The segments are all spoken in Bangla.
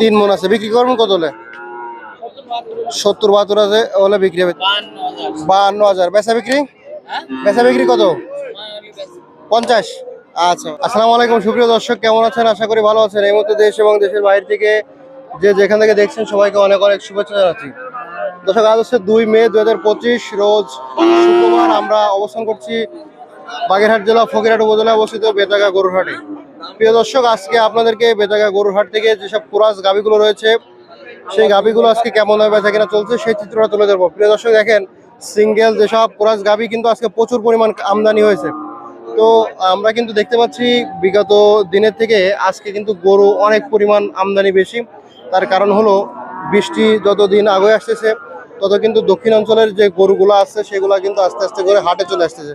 তিন মন আছে। বিক্রি করবেন কত হলে? সত্তর বাহাত্তর আছে, হলে বিক্রি হবে। বাহান্ন হাজার। বেচা বিক্রি? বেচা বিক্রি কত? পঞ্চাশ। আচ্ছা। আসসালামু আলাইকুম। সুপ্রিয় দর্শক, কেমন আছেন? আশা করি ভালো আছেন। এই মুহূর্তে দেশ এবং দেশের বাইরে থেকে যে যেখান থেকে দেখছেন, সবাইকে অনেক অনেক শুভেচ্ছা জানাচ্ছি। দর্শক, আজ হচ্ছে দুই মে দু পঁচিশ, রোজ শুক্রবার আমরা অবস্থান করছি বাগেরহাট জেলা, ফকিরহাট উপজেলায় অবস্থিত বেতাগা গরুরহাটে। প্রিয় দর্শক, আজকে আপনাদেরকে বেতাগা গরুরহাট থেকে যেসব কুরাস গাভিগুলো রয়েছে, সেই গাভিগুলো আজকে কেমন হবে বেচা কিনা চলছে, সেই চিত্রটা তুলে ধরবো। প্রিয় দর্শক, দেখেন, সিঙ্গেল যেসব কুরাস গাভি কিন্তু আজকে প্রচুর পরিমাণ আমদানি হয়েছে। তো আমরা কিন্তু দেখতে পাচ্ছি, বিগত দিনের থেকে আজকে কিন্তু গরু অনেক পরিমাণ আমদানি বেশি। তার কারণ হলো, বৃষ্টি যত দিন আগে আসতেছে, তত কিন্তু দক্ষিণ অঞ্চলের যে গরুগুলো আছে, সেগুলো কিন্তু আস্তে আস্তে করে হাটে চলে আসতেছে।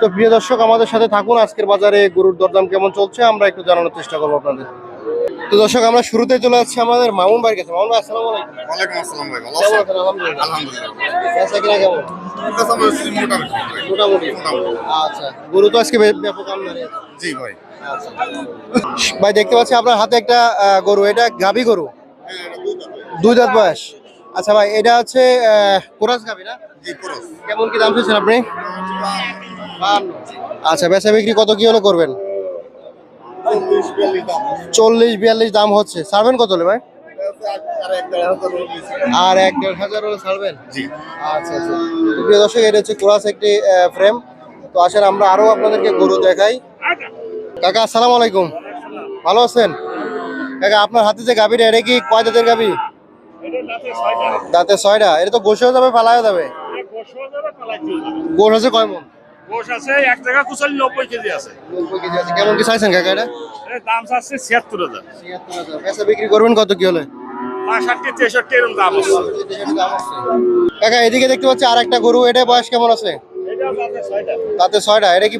তো প্রিয় দর্শক আমাদের সাথে থাকুন। আজকের বাজারে গরুর দরদাম কেমন চলছে আমরা একটু জানানোর চেষ্টা করব আপনাদের। তো দর্শক আমরা শুরুতে চলে যাচ্ছি আমাদের মামুন ভাইয়ের কাছে। মামুন ভাই আসসালামু আলাইকুম। ওয়ালাইকুম আসসালাম ভাই ভালো আছেন? আলহামদুলিল্লাহ। আলহামদুলিল্লাহ। কিনা কেমন? মোটামুটি আচ্ছা গরু তো আজকে ব্যাপক আমদানি। জি ভাই। আচ্ছা। ভাই দেখতে পাচ্ছি আপনার হাতে একটা গরু এটা গাভী গরু। দুই দাঁত বয়স। আচ্ছা ভাই এটা হচ্ছে কোরাস গাভী না? জি করস। কেমন কি দাম চাইছেন আপনি? আচ্ছা বেচা বিক্রি কত কি হলে করবেন? চল্লিশ বিয়াল্লিশ দাম হচ্ছে। ছাড়বেন কত হলে ভাই? আর এক দেড় হাজার হলে ছাড়বেন? জি। আচ্ছা আচ্ছা। প্রিয় দর্শক এটা হচ্ছে কোরাস একটি ফ্রেম তো আসেন আমরা আরও আপনাদেরকে গরু দেখাই। কাকা আসসালামু আলাইকুম। ভালো আছেন? কাকা আপনার হাতে যে গাভীটা এটা কি কয় দাঁতের গাভী? দাঁতে ছয়টা। এটা তো গোসেও যাবে পালাও যাবে? গোস আছে কয় মন? গোশ আছে এক টাকা কুচালি নব্বই কেজি আছে। নব্বই কেজি আছে। কেমন কি চাইছেন কাকা এটা? দাম চাচ্ছে ছিয়াত্তর হাজার। পেঁচা বিক্রি করবেন কত কি হলে? বাষট্টি তেষট্টি এরকম দাম আছে। কাকা এদিকে দেখতে পাচ্ছি আর একটা গরু। এটা বয়স কেমন আছে? তাতে ছয়টা। এটা কি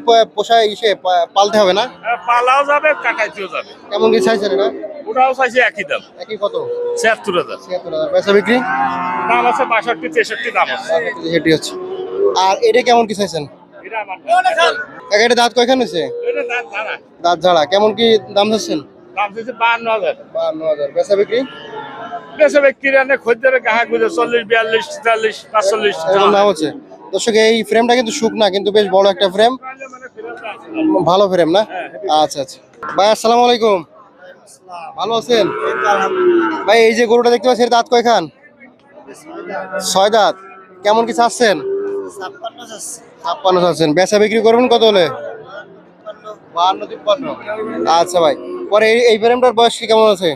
ইসে পালতে হবে না? পালাও যাবে কাটাইতেও যাবে। কেমন কি চাইছেন এটা? ওটাও চাইছে একই দাম। একই কত? ছিয়াত্তর হাজার। ছিয়াত্তর বিক্রি? দাম আছে বাষট্টি তেষট্টি দাম আছে। হচ্ছে। আর এটা কেমন কি চাইছেন? এটা দাঁত কয়খান জানা দাঁত ঝাড়া। কেমন কি দাম বাহান্ন হাজার। গুজে চল্লিশ বিয়াল্লিশ এরকম হচ্ছে এই ফ্রেমটা কিন্তু শুকনা, কিন্তু বেশ বড় একটা ফ্রেম ভালো ফ্রেম না? আচ্ছা আচ্ছা। ভাই, আসসালামু আলাইকুম। ভালো আছেন? ভাই, এই যে গরুটা দেখতে পাচ্ছি দাঁত কয়খান? ছয় দাঁত। কেমন কি চাচ্ছেন? ছাপ্পান্ন চাচ্ছেন বেচা বিক্রি করবেন কত হলে? বাহান্ন তিপ্পান্ন। আচ্ছা ভাই পরে এই ফ্রেমটার বয়স কি কেমন আছে?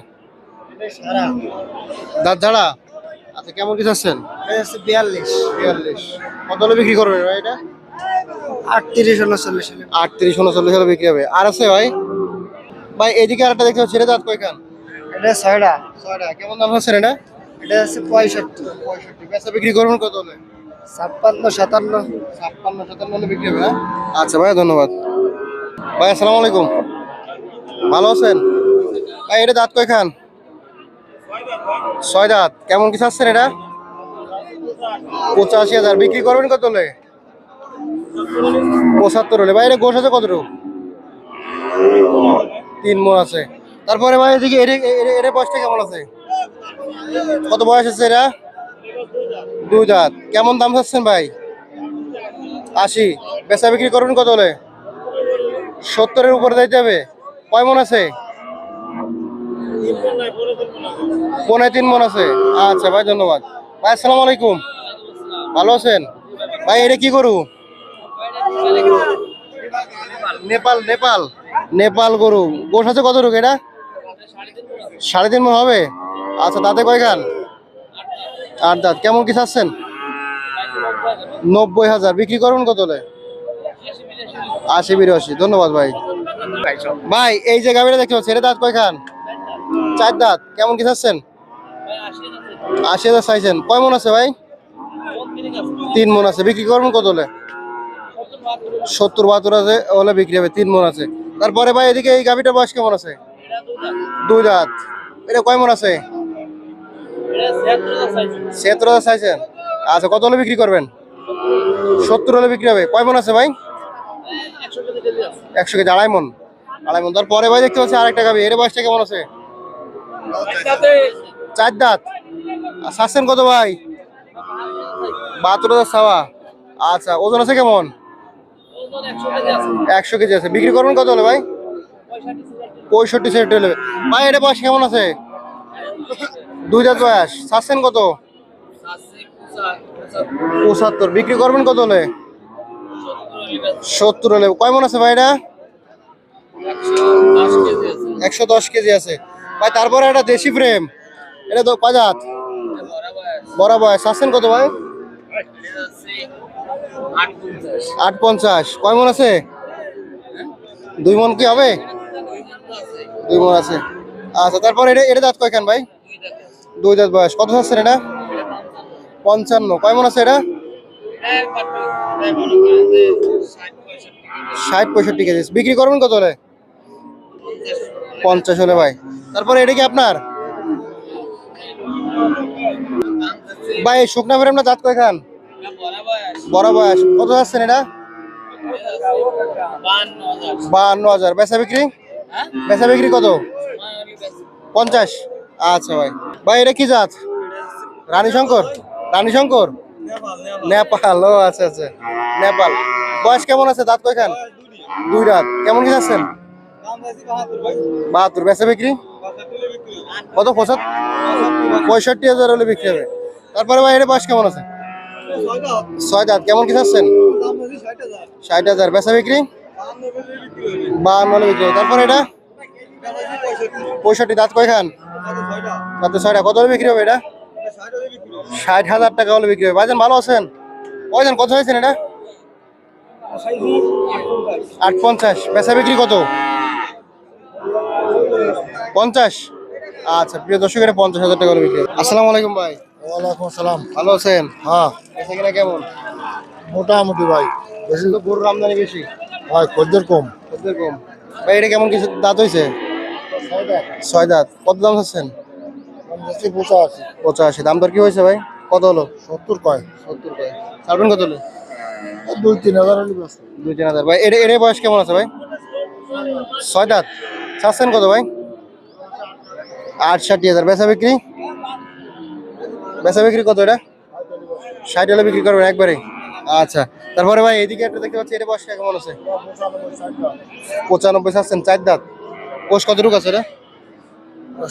দাঁত ঝাড়া? আচ্ছা কেমন কি চাচ্ছেন বিয়াল্লিশ। বিয়াল্লিশ। কত হলে বিক্রি করবেন ভাই এটা? আটত্রিশ উনচল্লিশ আটত্রিশ উনচল্লিশ হলে বিক্রি হবে। আর আছে ভাই? ভাই এদিকে আরেকটা দেখতে পাচ্ছি এটা দাঁত কয়খান? এটা ছয়টা। ছয়টা। কেমন দাম হচ্ছে এটা? এটা হচ্ছে পঁয়ষট্টি। পঁয়ষট্টি। বেচা বিক্রি করবেন কত হলে? ছাপ্পান্ন সাতান্ন। ছাপ্পান্ন সাতান্ন হলে বিক্রি হবে আচ্ছা ভাই ধন্যবাদ। ভাই আসসালামু আলাইকুম। ভালো আছেন? ভাই এটা দাঁত কয়খান? ছয় দাঁত। কেমন কি চাচ্ছেন এটা? পঁচাশি হাজার। বিক্রি করবেন কত হলে? পঁচাত্তর হলে। ভাই এটা গোস আছে কতটুকু? তিন মন আছে। তারপরে ভাই এদিকে এর এর বয়সটা কেমন আছে? কত বয়স আছে এরা দুই দাঁত কেমন দাম চাচ্ছেন ভাই? আশি। বেচা বিক্রি করবেন কত হলে? সত্তরের উপরে দিতে হবে। কয় মন আছে? পনেরো তিন মন আছে। আচ্ছা ভাই, ধন্যবাদ। ভাই, আসসালামু আলাইকুম। ভালো আছেন? ভাই, এটা কি করু নেপাল নেপাল। নেপাল গরু। গোস আছে কত রুক এটা? সাড়ে তিন মন হবে? আচ্ছা দাঁতে কয়খান আট দাঁত, কেমন কি চাচ্ছেন? নব্বই হাজার। বিক্রি করুন কত হলে? আশি বিরাশি। ধন্যবাদ ভাই। ভাই, এই যে গাড়িটা দেখতে পাচ্ছি এটা দাঁত কয়খান? চার দাঁত। কেমন কি চাচ্ছেন? আশি হাজার চাইছেন। কয় মন আছে ভাই? তিন মন আছে। বিক্রি করবেন কত হলে? সত্তর বাহাত্তর আছে হলে বিক্রি হবে। তিন মন আছে। তারপরে ভাই, এদিকে এই গাভিটার বয়স কেমন আছে? দুই দাঁত। এটা কয় মন আছে? ছিয়াত্তর হাজার চাইছেন। আচ্ছা কত হলে বিক্রি করবেন? সত্তর হলে বিক্রি হবে। কয় মন আছে ভাই? একশো কেজি আড়াই মন। আড়াই মন। তারপরে ভাই দেখতে পাচ্ছি আরেকটা গাভি। এর বয়সটা কেমন আছে? চার দাঁত। চাচ্ছেন কত ভাই? বাহাত্তর হাজার সাওয়া আচ্ছা ওজন আছে কেমন? একশো কেজি আছে। বিক্রি করবেন কত হলে ভাই? পঁয়ষট্টি সেট হলে। ভাই, এটা বয়স কেমন আছে? দুই দাঁত বয়স চাচ্ছেন কত? পঁচাত্তর। বিক্রি করবেন কত হলে? সত্তর হলে। কয় মন আছে ভাই এটা? একশো দশ কেজি আছে। ভাই, তারপরে একটা দেশি ফ্রেম এটা তো কয় বড় বয়স। চাচ্ছেন কত ভাই? আট পঞ্চাশ। কয় মন আছে? দুই মন কি হবে? দুই মন আছে। আচ্ছা তারপর এটা এটা দাঁত কয়খান ভাই? দুই দাঁত বয়স। কত চাচ্ছেন এটা? পঞ্চান্ন। কয় মন আছে এটা? ষাট পঁয়ষট্টি কেজি। বিক্রি করবেন কত হলে? পঞ্চাশ হলে ভাই। তারপরে এটা কি আপনার? ভাই শুকনা ফ্রেম না দাঁত কয়খান? বড় বয়স। কত যাচ্ছেন এটা? বাহান্ন হাজার। বেচা বিক্রি? বেচা বিক্রি কত? পঞ্চাশ। আচ্ছা ভাই। ভাই, এটা কি জাত? রানী শঙ্কর রানী শঙ্কর নেপাল, ও আচ্ছা আচ্ছা। নেপাল। বয়স কেমন আছে? দাঁত কয়খান? দুই রাত কেমন কি যাচ্ছেন? বাহাত্তর। বেচা বিক্রি? কত? পঁচাত্তর? পঁয়ষট্টি হাজার হলে বিক্রি হবে। তারপরে ভাই, এটা বয়স কেমন আছে? ছয় দাঁত। কেমন কি যাচ্ছেন? ষাট হাজার। বেচা বিক্রি? বাহান্ন হলে বিক্রি হবে। তারপরে এটা? পঁয়ষট্টি। দাঁত কয়খান? দাঁতে ছয়টা। কত হলে বিক্রি হবে এটা? ষাট হাজার টাকা হলে বিক্রি হবে। ভাইজান ভালো আছেন? কয়জন? কত হয়েছেন এটা? আট পঞ্চাশ বেচা বিক্রি কত? পঞ্চাশ। আচ্ছা প্রিয় দর্শক এটা পঞ্চাশ হাজার টাকা হলে বিক্রি আসসালামু আলাইকুম ভাই। ওয়ালাইকুম আসসালাম। ভালো আছেন? হ্যাঁ। কিনা কেমন? মোটামুটি ভাই। বেশি তো গরুর আমদানি বেশি। হয় খদ্দের কম। খদ্দের কম। ভাই এটা কেমন কিছু দাঁত হয়েছে? ছয় দাঁত। কত দাম চাচ্ছেন? আছে পঁচাশি। দাম দর কি হয়েছে ভাই? কত হলো? সত্তর কয়? সত্তর কয়। ছাড়বেন কত হলো? দুই তিন হাজার দুই তিন হাজার। ভাই এটা এর বয়স কেমন আছে ভাই? ছয় দাঁত। চাচ্ছেন কত ভাই? আট ষাটি হাজার। বেচা বিক্রি? বেচা বিক্রি কত এটা? ষাট হলে বিক্রি করবেন একবারে। আচ্ছা। তারপরে ভাই এদিকে একটা দেখতে পাচ্ছি এটা বয়স কেমন আছে? পঁচানব্বই চাচ্ছেন চার দাঁত। কোষ কতটুকু আছে এটা?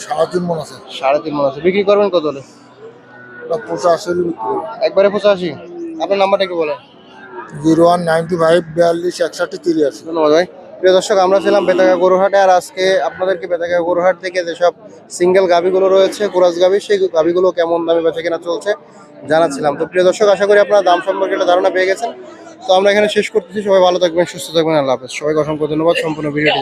সাড়ে তিন মন আছে। সাড়ে তিন মন আছে। বিক্রি করবেন কত হলে? ওটা পোষা একবারে পঁচাশি? আপনার নাম্বারটা একটু বলেন। জিরো ওয়ান নাইনটি ফাইভ বিয়াল্লিশ একষট্টি তিরিশ ধন্যবাদ ভাই। প্রিয় দর্শক আমরা ছিলাম বেতাগা গরুহাটে আর আজকে আপনাদেরকে বেতাগা গরুহাট থেকে যেসব সিঙ্গেল গাভিগুলো রয়েছে গাভি সেই গাভিগুলো কেমন দামে বেচা কেনা চলছে জানাচ্ছিলাম। তো প্রিয় দর্শক আশা করি আপনারা দাম সম্পর্কে একটা ধারণা পেয়ে গেছেন। তো আমরা এখানে শেষ করতেছি। সবাই ভালো থাকবেন সুস্থ থাকবেন আল্লাহ হাফেজ। সবাইকে অসংখ্য ধন্যবাদ। সম্পূর্ণ ভিডিওটি